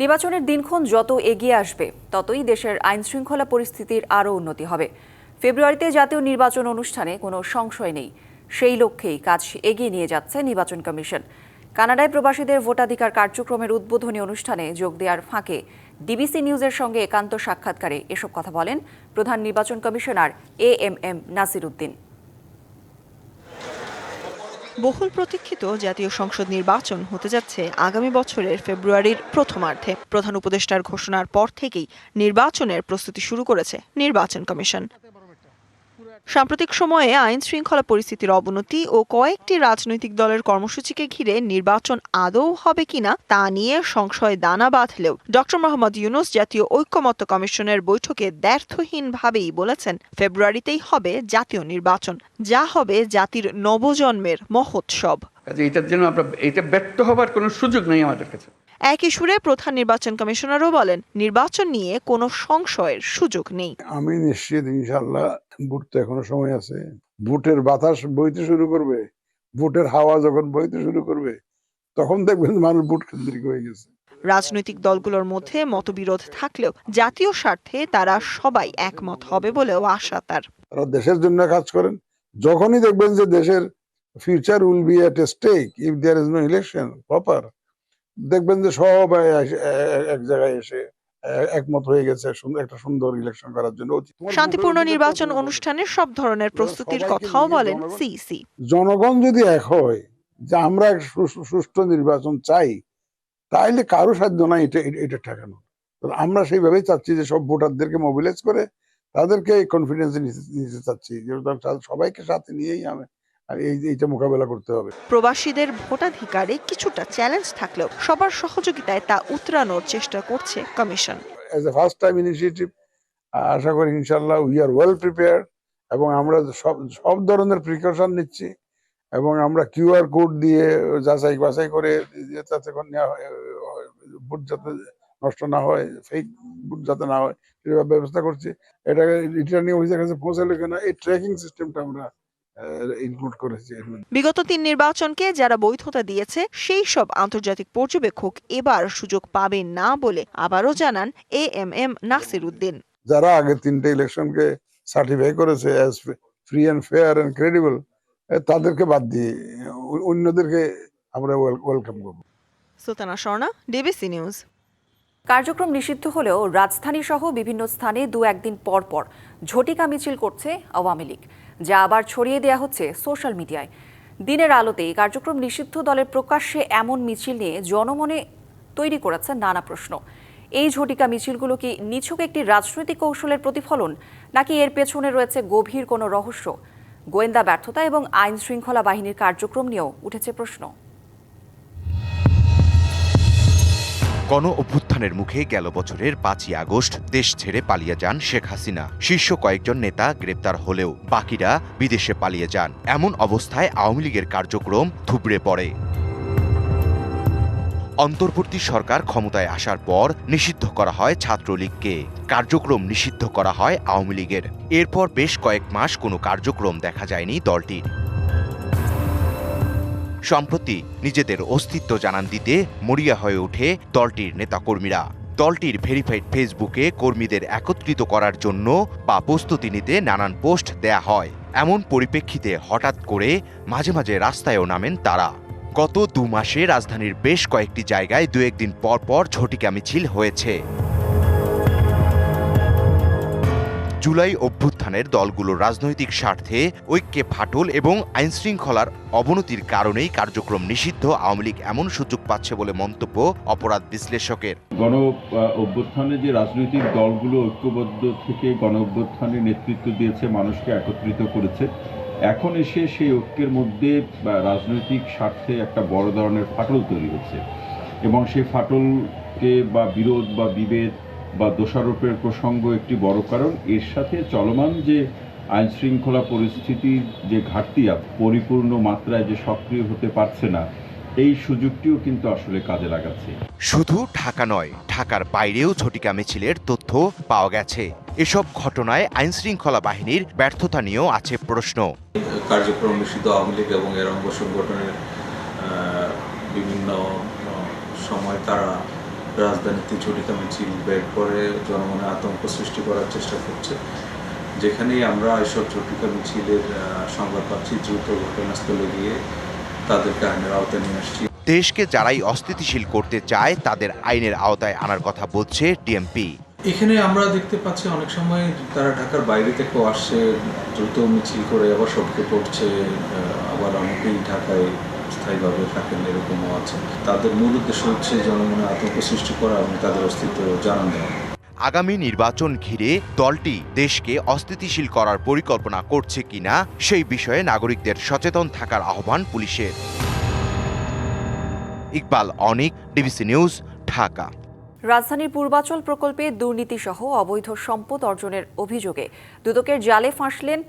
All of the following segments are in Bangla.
নির্বাচনের দিনক্ষণ যত এগিয়ে আসবে, ততই দেশের আইন শৃঙ্খলা পরিস্থিতির আরও উন্নতি হবে। ফেব্রুয়ারিতে জাতীয় নির্বাচন অনুষ্ঠানে কোনো সংশয় নেই। সেই লক্ষ্যেই কাজ এগিয়ে নিয়ে যাচ্ছে নির্বাচন কমিশন। কানাডায় প্রবাসীদের ভোটাধিকার কার্যক্রমের উদ্বোধনী অনুষ্ঠানে যোগ দেওয়ার ফাঁকে ডিবিসি নিউজের সঙ্গে একান্ত সাক্ষাৎকারে এসব কথা বলেন প্রধান নির্বাচন commissioner A M M Nasir Uddin. বহুল প্রতীক্ষিত জাতীয় সংসদ নির্বাচন হতে যাচ্ছে আগামী বছরের ফেব্রুয়ারির প্রথমার্ধে। প্রধান উপদেষ্টার ঘোষণার পর থেকেই নির্বাচনের প্রস্তুতি শুরু করেছে নির্বাচন কমিশন। সাম্প্রতিক সময়ে আইন শৃঙ্খলা পরিস্থিতির অবনতি ও কয়েকটি রাজনৈতিক দলের কর্মসূচিকে ঘিরে নির্বাচন আদৌ হবে কিনা তা নিয়ে সংশয় দানা বাঁধলেও ড. মোহাম্মদ ইউনুস জাতীয় ঐক্যমত্য কমিশনের বৈঠকে দ্ব্যর্থহীনভাবেই বলেছেন ফেব্রুয়ারিতেই হবে জাতীয় নির্বাচন যা হবে জাতির নবজন্মের মহোৎসব। এটার জন্য আমরা এটা ব্যর্থ হবার কোনো সুযোগ নেই আমাদের কাছে। একই সুরে প্রধান নির্বাচন কমিশনারও বলেন নির্বাচন নিয়ে কোনো সংশয়ের সুযোগ নেই। আমি নিশ্চিত ইনশাল্লাহ ভোট তো এখনও সময় আছে। ভোটের বাতাস বইতে শুরু করবে ভোটের হাওয়া যখন বইতে শুরু করবে তখন দেখবেন মানুষ ভোট কেন্দ্রিক হয়ে গেছে। রাজনৈতিক দলগুলোর মধ্যে মতবিরোধ থাকলেও জাতীয় স্বার্থে তারা সবাই একমত হবে বলেও আশা তার। তারা দেশের জন্য কাজ করেন। যখনই দেখবেন যে দেশের future will be at stake if there is no election proper দেখবেন যে সবাই এক জায়গায় এসে একমত হয়ে গেছে একটা সুন্দর ইলেকশন করার জন্য। শান্তিপূর্ণ নির্বাচন অনুষ্ঠানে সব ধরনের প্রস্তুতির কথাও বলেন সিইসি জনগণ যদি এক হয় যে আমরা সুষ্ঠু নির্বাচন চাই তাইলে কারও সাধ্য নাই এটা এটা- ঠেকানো আমরা সেইভাবেই চাচ্ছি যে সব ভোটারদেরকে মোবিলাইজ করে তাদেরকে কনফিডেন্স নিতে চাচ্ছি। যে সবাইকে সাথে নিয়েই আমি আর এই এইটা মোকাবেলা করতে হবে। প্রবাসীদের ভোটাধিকারে কিছুটা চ্যালেঞ্জ থাকলেও সবার সহযোগিতায় তা উতরানোর চেষ্টা করছে commission. As a first time initiative আশা করি ইনশাল্লাহ উই আর ওয়েল প্রিপেয়ার এবং আমরা সব সব ধরনের প্রিকশন নিচ্ছি এবং আমরা কিউআর কোড দিয়ে যাচাই বাছাই করে যাতে নেওয়া হয়, ভোট যাতে নষ্ট না হয় ফেক ভোট যাতে না হয় সেটা ব্যবস্থা করছি। এটা রিটার্নিং অফিসের কাছে পৌঁছালে কিনা এই ট্র্যাকিং সিস্টেমটা আমরা ইনক্লুড করেছি। বিগত তিন নির্বাচনকে যারা বৈধতা দিয়েছে সেই সব আন্তর্জাতিক পর্যবেক্ষক এবার সুযোগ পাবেন না বলে আবারও জানান A M M Nasir Uddin. যারা আগে তিনটে ইলেকশনকে সার্টিফাই করেছে as free and fair and credible তাদেরকে বাদ দিয়ে অন্যদেরকে আমরা ওয়েলকাম করব। সুলতানা স্বর্ণা ডিবিসি নিউজ কার্যক্রম নিষিদ্ধ হলেও রাজধানী সহ বিভিন্ন স্থানে দু একদিন পর পর ঝটিকা মিছিল করছে আওয়ামী লীগ। যা আবার ছড়িয়ে দেওয়া হচ্ছে সোশ্যাল মিডিয়ায়। দিনের আলোতেই কার্যক্রম নিষিদ্ধ দলের প্রকাশ্যে এমন মিছিল নিয়ে জনমনে তৈরি করাচ্ছে নানা প্রশ্ন। এই ঝটিকা মিছিলগুলো কি নিছক একটি রাজনৈতিক কৌশলের প্রতিফলন, নাকি এর পেছনে রয়েছে গভীর কোনো রহস্য? গোয়েন্দা ব্যর্থতা এবং আইন শৃঙ্খলা বাহিনীর কার্যক্রম নিয়েও উঠেছে প্রশ্ন। গণ অভ্যুত্থানের মুখে গেল বছরের পাঁচই আগস্ট দেশ ছেড়ে পালিয়ে যান শেখ হাসিনা। শীর্ষ কয়েকজন নেতা গ্রেপ্তার হলেও বাকিরা বিদেশে পালিয়ে যান। এমন অবস্থায় আওয়ামী লীগের কার্যক্রম থুবড়ে পড়ে। অন্তর্বর্তী সরকার ক্ষমতায় আসার পর নিষিদ্ধ করা হয় ছাত্রলীগকে। কার্যক্রম নিষিদ্ধ করা হয় আওয়ামী লীগের। এরপর বেশ কয়েক মাস কোনো কার্যক্রম দেখা যায়নি দলটির। সম্প্রতি নিজেদের অস্তিত্ব জানান দিতে মরিয়া হয়ে ওঠে দলটির নেতাকর্মীরা। দলটির ভেরিফাইড ফেসবুকে কর্মীদের একত্রিত করার জন্য বা প্রস্তুতি নিতে নানান পোস্ট দেয়া হয়। এমন পরিপ্রেক্ষিতে হঠাৎ করে মাঝে মাঝে রাস্তায়ও নামেন তারা। গত দু মাসে রাজধানীর বেশ কয়েকটি জায়গায় দু একদিন পর পর ঝটিকা মিছিল হয়েছে। জুলাই অভ্যুত্থানের দলগুলোর রাজনৈতিক স্বার্থে ঐক্যে ফাটল এবং আইনশৃঙ্খলার অবনতির কারণেই কার্যক্রম নিষিদ্ধ। আওয়ামী লীগ এমন সুযোগ পাচ্ছে বলে মন্তব্য অপরাধ বিশ্লেষকের। গণ অভ্যুত্থানে যে রাজনৈতিক দলগুলো ঐক্যবদ্ধ থেকে গণ অভ্যুত্থানে নেতৃত্ব দিয়েছে, মানুষকে একত্রিত করেছে, এখন এসে সেই ঐক্যের মধ্যে রাজনৈতিক স্বার্থে একটা বড় ধরনের ফাটল তৈরি হচ্ছে। এবং সেই ফাটলকে বা বিরোধ বা বিভেদ বা দোষারোপের প্রসঙ্গ একটি বড় কারণ। এর সাথে চলমান যে আইন শৃঙ্খলা পরিস্থিতির যে ঘাটতি পরিপূর্ণ মাত্রায় যে সক্রিয় হতে পারছে না এই সুযোগটিও কিন্তু আসলে কাজে লাগাচ্ছে। শুধু ঢাকা নয় ঢাকার বাইরেও ঝটিকা মিছিলের তথ্য পাওয়া গেছে। এসব ঘটনায় আইনশৃঙ্খলা বাহিনীর ব্যর্থতা নিয়েও আছে প্রশ্ন। কার্যক্রম নিষিদ্ধ আওয়ামী লীগ এবং এর অঙ্গ সংগঠনের বিভিন্ন সময় তারা রাজধানীতে ঝটিকা মিছিল বের করে জনমনে আতঙ্ক সৃষ্টি করার চেষ্টা করছে। যেখানেই আমরা এসব ঝটিকা মিছিলের সংবাদ পাচ্ছি দ্রুত ঘটনাস্থলে গিয়ে তাদেরকে আইনের আওতায় নিয়ে আসছি। দেশকে যারাই অস্থিতিশীল করতে চায় তাদের আইনের আওতায় আনার কথা বলছে ডিএমপি। এখানে আমরা দেখতে পাচ্ছি অনেক সময় তারা ঢাকার বাইরে থেকেও আসছে দ্রুত মিছিল করে আবার সবকে পড়ছে আবার অনেকেই ঢাকায় স্থায়ীভাবে থাকেন এরকমও আছে। তাদের মূল উদ্দেশ্য হচ্ছে জনমনে আতঙ্ক সৃষ্টি করা এবং তাদের অস্তিত্ব জানান। দেওয়া আগামী নির্বাচন ঘিরে দলটি দেশকে অস্থিতিশীল করার পরিকল্পনা করছে কিনা সেই বিষয়ে নাগরিকদের সচেতন থাকার আহ্বান পুলিশের। Iqbal Anik DBC news Dhaka. রাজধানীর পূর্বাচল প্রকল্পে দুর্নীতিসহ অবৈধ সম্পদ অর্জনের অভিযোগে দুদকের জালে ফাঁসলেন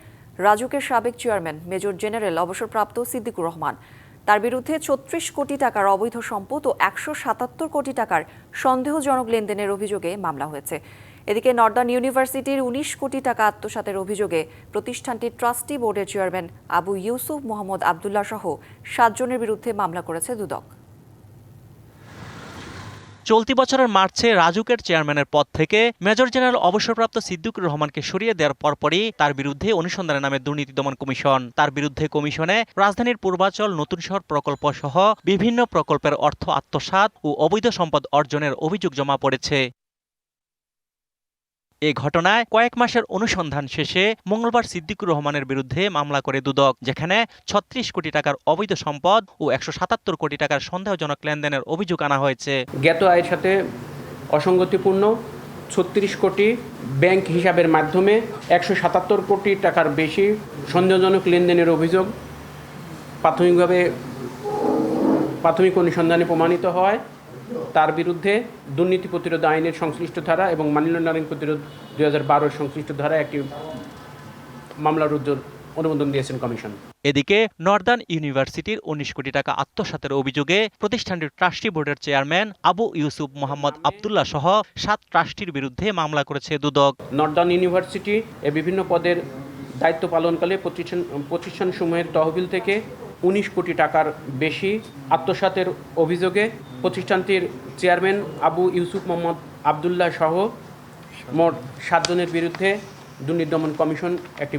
রাজুকের সাবেক চেয়ারম্যান মেজর জেনারেল অবসরপ্রাপ্ত সিদ্দিকুর রহমান। তার বিরুদ্ধে ছত্রিশ কোটি টাকার অবৈধ সম্পদ ও একশো সাতাত্তর কোটি টাকার সন্দেহজনক লেনদেনের অভিযোগে মামলা হয়েছে। এদিকে নর্দার্ন ইউনিভার্সিটির উনিশ কোটি টাকা আত্মসাতের অভিযোগে প্রতিষ্ঠানটির ট্রাস্টি বোর্ডের চেয়ারম্যান আবু ইউসুফ মোহাম্মদ আবদুল্লাহ সহ সাতজনের বিরুদ্ধে মামলা করেছে দুদক। চলতি বছরের মার্চে রাজুকের চেয়ারম্যানের পদ থেকে মেজর জেনারেল অবসরপ্রাপ্ত সিদ্দিকুর রহমানকে সরিয়ে দেওয়ার পরপরই তার বিরুদ্ধে অনুসন্ধানের নামে দুর্নীতি দমন কমিশন। তার বিরুদ্ধে কমিশনে রাজধানীর পূর্বাচল নতুন শহর প্রকল্প সহ বিভিন্ন প্রকল্পের অর্থ আত্মসাত ও অবৈধ সম্পদ অর্জনের অভিযোগ জমা পড়েছে। এ ঘটনায় কয়েক মাসের অনুসন্ধান শেষে মঙ্গলবার সিদ্দিকুর রহমানের বিরুদ্ধে মামলা করে দুদক, যেখানে ছত্রিশ কোটি টাকার অবৈধ সম্পদ ও একশো সাতাত্তর কোটি টাকার সন্দেহজনক লেনদেনের অভিযোগ আনা হয়েছে। জ্ঞাত আয়ের সাথে অসঙ্গতিপূর্ণ ছত্রিশ কোটি ব্যাংক হিসাবের মাধ্যমে একশো সাতাত্তর কোটি টাকার বেশি সন্দেহজনক লেনদেনের অভিযোগ প্রাথমিকভাবে প্রাথমিক অনুসন্ধানে প্রমাণিত হয়। তার বিরুদ্ধে দুর্নীতি প্রতিরোধ আইনের সংশ্লিষ্ট ধারা এবং মানি লন্ডারিং প্রতিরোধ দুই হাজার সংশ্লিষ্ট ধারা একটি মামলা রুজুর অনুমোদন দিয়েছেন কমিশন। এদিকে নর্দার্ন ইউনিভার্সিটির উনিশ কোটি টাকা আত্মসাতের অভিযোগে প্রতিষ্ঠানটির ট্রাস্টি বোর্ডের চেয়ারম্যান আবু ইউসুফ মোহাম্মদ আবদুল্লাহ সহ সাত ট্রাস্টির বিরুদ্ধে মামলা করেছে দুদক। নর্দার্ন ইউনিভার্সিটি এ বিভিন্ন পদের দায়িত্ব পালনকালে প্রতিষ্ঠান প্রতিষ্ঠানসমূহের তহবিল থেকে উনিশ কোটি টাকার বেশি আত্মসাতের অভিযোগে প্রতিষ্ঠানটির চেয়ারম্যান আবু ইউসুফ মোহাম্মদ আবদুল্লাহ সহ মোট সাতজনের বিরুদ্ধে দুর্নীতি দমন কমিশন একটি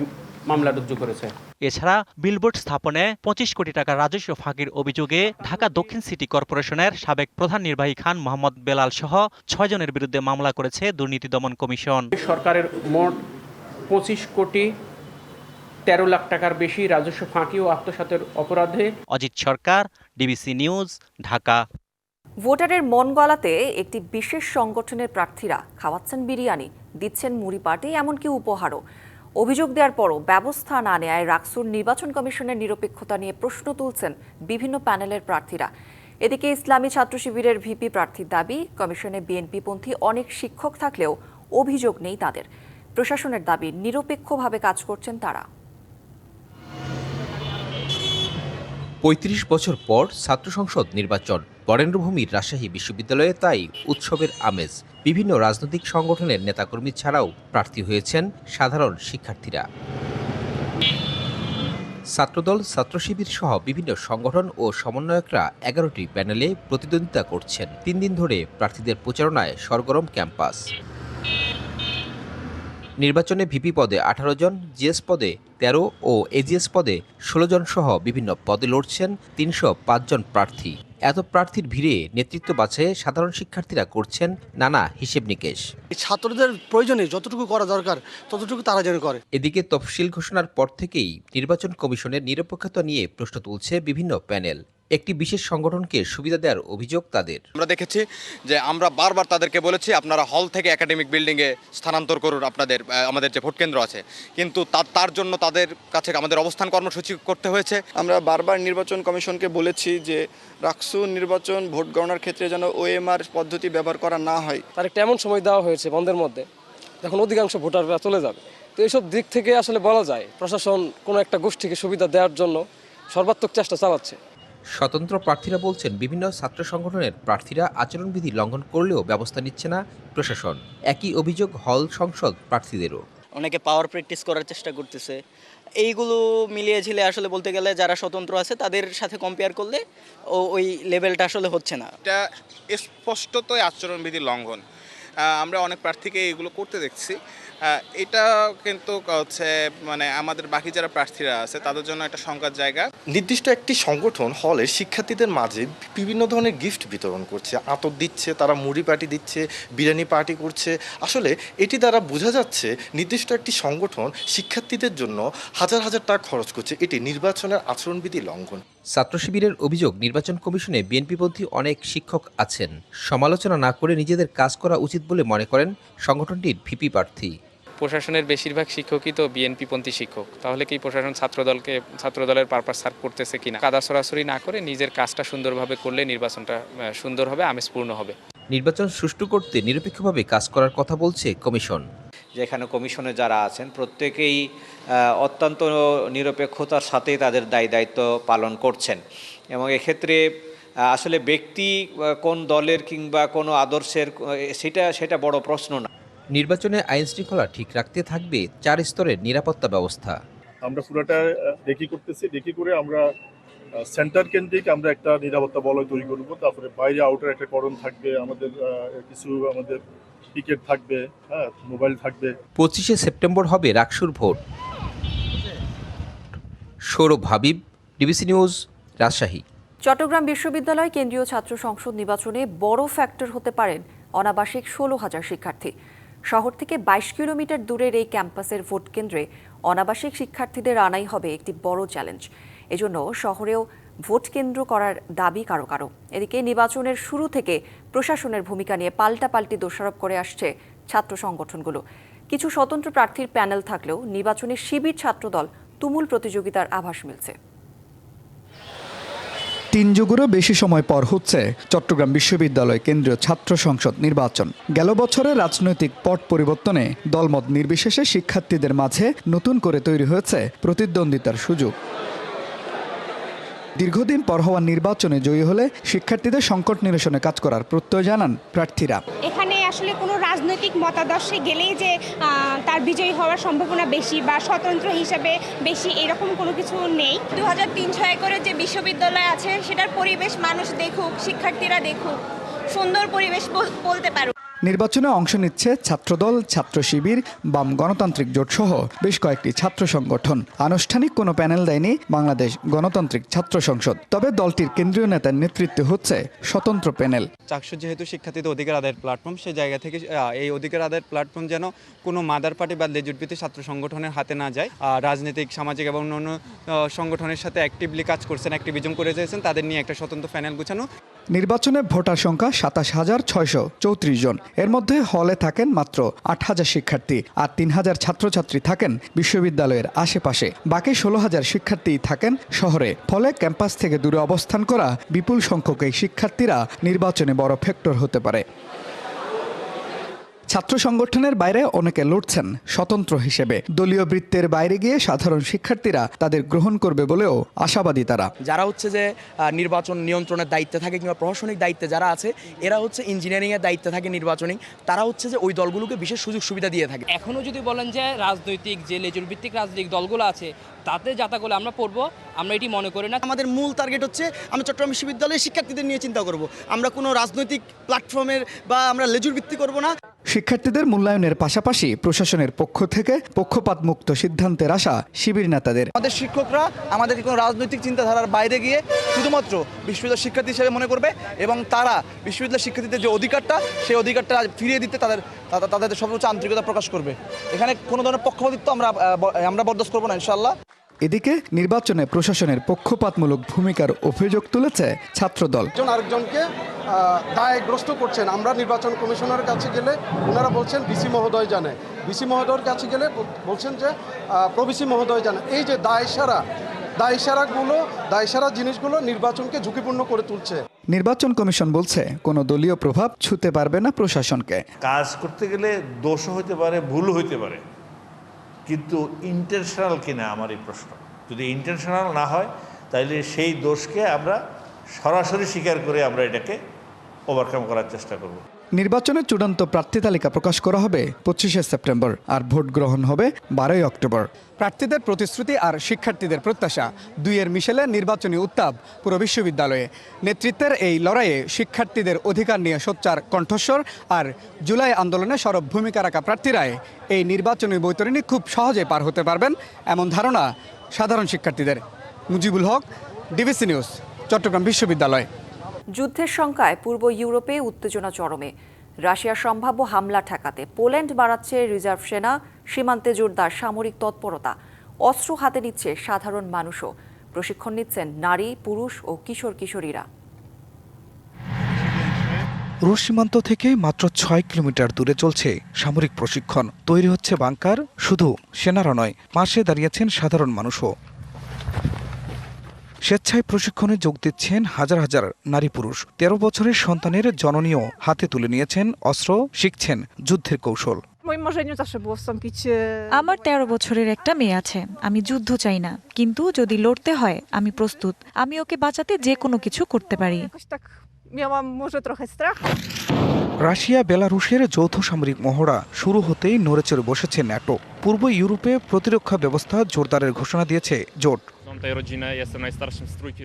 মামলা রুজু করেছে। এছাড়া বিলবোর্ড স্থাপনে পঁচিশ কোটি টাকা রাজস্ব ফাঁকির অভিযোগে ঢাকা দক্ষিণ সিটি কর্পোরেশনের সাবেক প্রধান নির্বাহী খান মোহাম্মদ বেলাল সহ ছয়জনের বিরুদ্ধে মামলা করেছে দুর্নীতি দমন কমিশন। সরকারের মোট পঁচিশ কোটি তেরো লাখ টাকার বেশি রাজস্ব ফাঁকি ও আত্মসাতের অপরাধে। Ajit Sarkar DBC news Dhaka. ভোটারের মন গলাতে একটি বিশেষ সংগঠনের প্রার্থীরা খাওয়াচ্ছেন বিরিয়ানি দিচ্ছেন মুড়ি পাটি এমনকি উপহারও। অভিযোগ দেওয়ার পরও ব্যবস্থা না নেয় রাকসুর নির্বাচন কমিশনের নিরপেক্ষতা নিয়ে প্রশ্ন তুলছেন বিভিন্ন প্যানেলের প্রার্থীরা। এদিকে ইসলামী ছাত্র শিবিরের ভিপি প্রার্থীর দাবি কমিশনে বিএনপিপন্থী অনেক শিক্ষক থাকলেও অভিযোগ নেই তাদের। প্রশাসনের দাবি নিরপেক্ষভাবে কাজ করছেন তারা। পঁয়ত্রিশ বছর পর ছাত্র সংসদ নির্বাচন। বরেন্দ্রভূমির রাজশাহী বিশ্ববিদ্যালয়ে তাই উৎসবের আমেজ। বিভিন্ন রাজনৈতিক সংগঠনের নেতাকর্মী ছাড়াও প্রার্থী হয়েছেন সাধারণ শিক্ষার্থীরা। ছাত্রদল ছাত্র শিবির সহ বিভিন্ন সংগঠন ও সমন্বয়করা এগারোটি প্যানেলে প্রতিদ্বন্দ্বিতা করছেন। তিন দিন ধরে প্রার্থীদের প্রচারণায় সরগরম ক্যাম্পাস। নির্বাচনে ভিপি পদে আঠারো জন জিএস পদে তেরো ও এজিএস পদে ষোলো জন সহ বিভিন্ন পদে লড়ছেন তিনশো জন প্রার্থী। এত প্রার্থীর ভিড়ে নেতৃত্ব বাছাইয়ে সাধারণ শিক্ষার্থীরা করছেন নানা হিসেব নিকেশ। ছাত্রদের প্রয়োজনে যতটুকু করা দরকার ততটুকু তারা যেন করে। এদিকে তফসিল ঘোষণার পর থেকেই নির্বাচন কমিশনের নিরপেক্ষতা নিয়ে প্রশ্ন তুলছে বিভিন্ন প্যানেল। একটি বিশেষ সংগঠনকে সুবিধা দেওয়ার অভিযোগ তাদের। আমরা দেখেছি যে আমরা বারবার তাদেরকে বলেছি আপনারা হল থেকে একাডেমিক বিল্ডিংয়ে স্থানান্তর করুন আপনাদের আমাদের যে ভোট কেন্দ্র আছে। কিন্তু তার তার জন্য তাদের কাছে আমাদের অবস্থান কর্মসূচি করতে হয়েছে। আমরা বারবার নির্বাচন কমিশনকে বলেছি যে রাকসু নির্বাচন ভোট গণনার ক্ষেত্রে যেন ওএমআর পদ্ধতি ব্যবহার করা না হয়। তার একটা এমন সময় দেওয়া হয়েছে বন্ধের মধ্যে যখন অধিকাংশ ভোটাররা চলে যাবে। তো এইসব দিক থেকে আসলে বলা যায় প্রশাসন কোনো একটা গোষ্ঠীকে সুবিধা দেওয়ার জন্য সর্বাত্মক চেষ্টা চালাচ্ছে। স্বতন্ত্র প্রার্থীরা বলছেন বিভিন্ন ছাত্র সংগঠনের প্রার্থীরা আচরণবিধি লঙ্ঘন করলেও ব্যবস্থা নিচ্ছে না প্রশাসন। একই অভিযোগ হল সংসদ প্রার্থীদেরও। অনেকে পাওয়ার প্র্যাকটিস করার চেষ্টা করতেছে। এইগুলো মিলিয়ে ঝিলে আসলে বলতে গেলে যারা স্বতন্ত্র আছে তাদের সাথে কম্পেয়ার করলে ও ওই লেভেলটা আসলে হচ্ছে না। এটা স্পষ্টতই আচরণবিধি লঙ্ঘন। আমরা অনেক প্রার্থীকে এগুলো করতে দেখছি। এটা কিন্তু হচ্ছে মানে আমাদের বাকি যারা প্রার্থীরা আছে তাদের জন্য একটা শঙ্কার জায়গা। নির্দিষ্ট একটি সংগঠন হলে শিক্ষার্থীদের মাঝে বিভিন্ন ধরনের গিফট বিতরণ করছে। আতর দিচ্ছে তারা মুড়ি পার্টি দিচ্ছে বিরিয়ানি পার্টি করছে। আসলে এটি দ্বারা বোঝা যাচ্ছে নির্দিষ্ট একটি সংগঠন শিক্ষার্থীদের জন্য হাজার হাজার টাকা খরচ করছে। এটি নির্বাচনের আচরণবিধি লঙ্ঘন। ছাত্র শিবিরের অভিযোগ নির্বাচন কমিশনে বিএনপিপন্থী অনেক শিক্ষক আছেন। সমালোচনা না করে নিজেদের কাজ করা উচিত বলে মনে করেন সংগঠনটির ভিপি প্রার্থী। প্রশাসনের বেশিরভাগ শিক্ষকই তো বিএনপিপন্থী শিক্ষক। তাহলে কি প্রশাসন ছাত্রদলকে ছাত্রদলের পারপাস সার্ভ করতেছে কিনা? কাদা সরাসরি না করে নিজের কাজটা সুন্দরভাবে করলে নির্বাচনটা সুন্দর হবে আমেজপূর্ণ হবে। নির্বাচন সুষ্ঠু করতে নিরপেক্ষভাবে কাজ করার কথা বলছে কমিশন। যেখানে কমিশনে যারা আছেন প্রত্যেকেই অত্যন্ত নিরপেক্ষতার সাথে তাদের দায় দায়িত্ব পালন করছেন। এবং এক্ষেত্রে আসলে ব্যক্তি কোন দলের কিংবা কোনো আদর্শের সেটা সেটা বড় প্রশ্ন না। নির্বাচনে আইন শৃঙ্খলা ঠিক রাখতে থাকবে চার স্তরের নিরাপত্তা ব্যবস্থা। আমরা পুরোটা ডেকি করতেছি। ডেকি করে আমরা সেন্টার কেন্দ্রিক আমরা একটা নিরাপত্তা বলয় তৈরি করব। তারপরে বাইরে আউটার একটা করণ থাকবে আমাদের কিছু আমাদের টিকিট থাকবে হ্যাঁ মোবাইল থাকবে। পঁচিশে সেপ্টেম্বর হবে রাকসুর vote. Sourav Habib DBC news Rajshahi. Chittagong বিশ্ববিদ্যালয় কেন্দ্রীয় ছাত্র সংসদ নির্বাচনে বড় ফ্যাক্টর হতে পারেন অনাবাসিক ষোলো হাজার শিক্ষার্থী। শহর থেকে বাইশ কিলোমিটার দূরের এই ক্যাম্পাসের ভোট কেন্দ্রে অনাবাসিক শিক্ষার্থীদের আনাই হবে একটি বড় চ্যালেঞ্জ। এজন্য শহরেও ভোট কেন্দ্র করার দাবি কারও কারও। এদিকে নির্বাচনের শুরু থেকে প্রশাসনের ভূমিকা নিয়ে পাল্টাপাল্টি দোষারোপ করে আসছে ছাত্র সংগঠনগুলো। কিছু স্বতন্ত্র প্রার্থীর প্যানেল থাকলেও নির্বাচনে শিবির ছাত্রদল তুমুল প্রতিযোগিতার আভাস মিলছে। তিন যুগেরও বেশি সময় পর হচ্ছে চট্টগ্রাম বিশ্ববিদ্যালয় কেন্দ্রীয় ছাত্র সংসদ নির্বাচন। গেল বছরে রাজনৈতিক পট পরিবর্তনে দলমত নির্বিশেষে শিক্ষার্থীদের মাঝে নতুন করে তৈরি হয়েছে প্রতিদ্বন্দ্বিতার সুযোগ। দীর্ঘদিন পর হওয়া নির্বাচনে জয়ী হলে শিক্ষার্থীদের সংকট নিরসনে কাজ করার প্রত্যয় জানান প্রার্থীরা। এখানে আসলে কোনো রাজনৈতিক মতাদর্শে গেলেই যে তার বিজয়ী হওয়ার সম্ভাবনা বেশি বা স্বতন্ত্র হিসাবে বেশি এরকম কোনো কিছু নেই। দু হাজার তিনশো একরের যে বিশ্ববিদ্যালয় আছে সেটার পরিবেশ মানুষ দেখুক শিক্ষার্থীরা দেখুক সুন্দর পরিবেশ বলতে পারুক। নির্বাচনে অংশ নিচ্ছে ছাত্রদল ছাত্র শিবির বাম গণতান্ত্রিক জোট সহ বেশ কয়েকটি ছাত্র সংগঠন। আনুষ্ঠানিক কোনো প্যানেল দেয়নি বাংলাদেশ গণতান্ত্রিক ছাত্র সংসদ। তবে দলটির কেন্দ্রীয় নেতার নেতৃত্বে হচ্ছে স্বতন্ত্র প্যানেল। চাকসু যেহেতু শিক্ষার্থীদের অধিকার আদায়ের প্ল্যাটফর্ম সেই জায়গা থেকে এই অধিকার আদায়ের প্ল্যাটফর্ম যেন কোনো মাদার পার্টি বা লেজুটভিত্তিক ছাত্র সংগঠনের হাতে না যায়। আহ, রাজনৈতিক সামাজিক এবং অন্যান্য সংগঠনের সাথে অ্যাক্টিভলি কাজ করছেন অ্যাক্টিভিজম করে যাচ্ছেন তাদের নিয়ে একটা স্বতন্ত্র প্যানেল গুছানো। নির্বাচনে ভোটার সংখ্যা সাতাশ হাজার ছয়শো চৌত্রিশ জন। এর মধ্যে হলে থাকেন মাত্র আট হাজার শিক্ষার্থী আর তিন হাজার ছাত্রছাত্রী থাকেন বিশ্ববিদ্যালয়ের আশেপাশে। বাকি ষোলো হাজার শিক্ষার্থী থাকেন শহরে। ফলে ক্যাম্পাস থেকে দূরে অবস্থান করা বিপুল সংখ্যক এই শিক্ষার্থীরা নির্বাচনে বড় ফ্যাক্টর হতে পারে। ছাত্র সংগঠনের বাইরে অনেকে লড়ছেন স্বতন্ত্র হিসেবে। দলীয় বৃত্তের বাইরে গিয়ে সাধারণ শিক্ষার্থীরা তাদের গ্রহণ করবে বলেও আশাবাদী তারা। যারা হচ্ছে যে নির্বাচন নিয়ন্ত্রণের দায়িত্বে থাকে কিংবা প্রশাসনিক দায়িত্বে যারা আছে এরা হচ্ছে ইঞ্জিনিয়ারিংয়ের দায়িত্বে থাকে নির্বাচনী। তারা হচ্ছে যে ওই দলগুলোকে বিশেষ সুযোগ সুবিধা দিয়ে থাকে। এখনও যদি বলেন যে রাজনৈতিক যে লেজুর ভিত্তিক রাজনৈতিক দলগুলো আছে তাতে যাতাগুলো আমরা পড়ব আমরা এটি মনে করি না। আমাদের মূল টার্গেট হচ্ছে আমরা চট্টগ্রাম বিশ্ববিদ্যালয়ের শিক্ষার্থীদের নিয়ে চিন্তা করব। আমরা কোনো রাজনৈতিক প্ল্যাটফর্মের বা আমরা লেজুর ভিত্তি করব না। শিক্ষার্থীদের মূল্যায়নের পাশাপাশি প্রশাসনের পক্ষ থেকে পক্ষপাত মুক্ত সিদ্ধান্তের আশা শিবির নেতাদের। আমাদের শিক্ষকরা আমাদের কোনো রাজনৈতিক চিন্তাধারার বাইরে গিয়ে শুধুমাত্র বিশ্ববিদ্যালয় শিক্ষার্থী হিসেবে মনে করবে এবং তারা বিশ্ববিদ্যালয় শিক্ষার্থীদের যে অধিকারটা সেই অধিকারটা ফিরিয়ে দিতে তাদের তাদের- তাদের সর্বোচ্চ আন্তরিকতা প্রকাশ করবে। এখানে কোনো ধরনের পক্ষপাতিত্ব আমরা আমরা বরদাস্ত করব না ইনশাল্লাহ এদিকে নির্বাচনে প্রশাসনের পক্ষপাতমূলক ভূমিকার অভিযোগ তুলেছে ছাত্রদল। একজন আরেকজনকে দায়গ্রস্ত করছেন। আমরা নির্বাচন কমিশনের কাছে গেলে ওনারা বলছেন বিসি মহোদয় জানে। বিসি মহোদয়ের কাছে গেলে বলছেন যে প্রবিসি মহোদয় জানে। এই যে দায়সারা দায়সারাগুলো দায়সারা জিনিসগুলো নির্বাচনকে ঝুঁকিপূর্ণ করে তুলছে। নির্বাচন কমিশন বলছে কোনো দলীয় প্রভাব ছুতে পারবে না প্রশাসনকে। কাজ করতে গেলে দোষও হইতে পারে ভুল হইতে পারে। কিন্তু ইন্টেনশনাল কিনা আমার এই প্রশ্ন। যদি ইন্টেনশনাল না হয় তাহলে সেই দোষকে আমরা সরাসরি স্বীকার করে আমরা এটাকে ওভারকাম করার চেষ্টা করব। নির্বাচনের চূড়ান্ত প্রার্থী তালিকা প্রকাশ করা হবে পঁচিশে সেপ্টেম্বর আর ভোট গ্রহণ হবে বারোই অক্টোবর। প্রার্থীদের প্রতিশ্রুতি আর শিক্ষার্থীদের প্রত্যাশা দুইয়ের মিশেলে নির্বাচনী উত্তাপ পুরো বিশ্ববিদ্যালয়ে। নেতৃত্বের এই লড়াইয়ে শিক্ষার্থীদের অধিকার নিয়ে সোচ্চার কণ্ঠস্বর আর জুলাই আন্দোলনে সরব ভূমিকা রাখা প্রার্থীরাই এই নির্বাচনী বৈতরণী খুব সহজে পার হতে পারবেন এমন ধারণা সাধারণ শিক্ষার্থীদের। মুজিবুল হক, ডিবিসি নিউজ, চট্টগ্রাম বিশ্ববিদ্যালয়। যুদ্ধের শঙ্কায় পূর্ব ইউরোপে উত্তেজনা চরমে। রাশিয়ার সম্ভাব্য হামলা ঠেকাতে পোল্যান্ড বাড়াচ্ছে রিজার্ভ সেনা, সীমান্তে জোরদার সামরিক তৎপরতা, অস্ত্র হাতে নিচ্ছে সাধারণ মানুষও। প্রশিক্ষণ নিচ্ছেন নারী, পুরুষ ও কিশোর কিশোরীরা। রুশ সীমান্ত থেকে মাত্র ছয় কিলোমিটার দূরে চলছে সামরিক প্রশিক্ষণ। তৈরি হচ্ছে বাংকার, শুধু সেনারা নয়, পাশে দাঁড়িয়েছেন সাধারণ মানুষও। স্বেচ্ছায় প্রশিক্ষণে যোগ দিচ্ছেন হাজার হাজার নারী পুরুষ। তেরো বছরের সন্তানের জননীয় হাতে তুলে নিয়েছেন অস্ত্র শিখছেন যুদ্ধের কৌশল। আমার তেরো বছরের একটা মেয়ে আছে আমি যুদ্ধ চাই না কিন্তু যদি লড়তে হয় আমি প্রস্তুত আমি ওকে বাঁচাতে যে কোনো কিছু করতে পারি। রাশিয়া বেলারুশের যৌথ সামরিক মহড়া শুরু হতেই নড়েচড়ে বসেছে ন্যাটো। পূর্ব ইউরোপে প্রতিরক্ষা ব্যবস্থা জোরদারের ঘোষণা দিয়েছে জোট।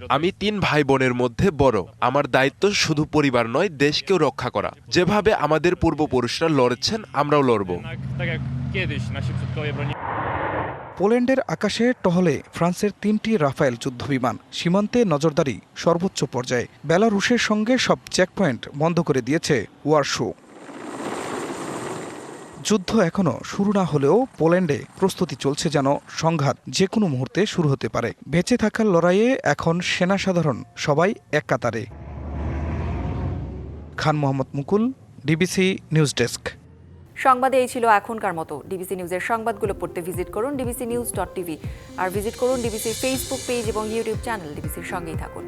আমি তিন ভাই বোনের মধ্যে বড়। আমার দায়িত্ব শুধু পরিবার নয় দেশকেও রক্ষা করা। যেভাবে আমাদের পূর্বপুরুষরা লড়েছেন আমরাও লড়ব। পোল্যান্ডের আকাশে টহলে ফ্রান্সের তিনটি রাফায়েল যুদ্ধবিমান। সীমান্তে নজরদারি সর্বোচ্চ পর্যায়ে। বেলারুশের সঙ্গে সব চেকপয়েন্ট বন্ধ করে দিয়েছে ওয়ারশো। যুদ্ধ এখনও শুরু না হলেও পোল্যান্ডে প্রস্তুতি চলছে যেন সংঘাত যে কোনো মুহূর্তে শুরু হতে পারে। বেঁচে থাকার লড়াইয়ে এখন সেনা সাধারণ সবাই এক কাতারে। Khan Mohammad Mukul, DBC news desk. সংবাদে এই ছিল এখনকার মতো। ডিবিসি নিউজের সংবাদগুলো পড়তে ভিজিট করুন ডিবিসি নিউজ ডট টিভি। আর ভিজিট করুন ডিবিসির ফেসবুক পেজ এবং ইউটিউব চ্যানেল ডিবিসির সঙ্গেই থাকুন।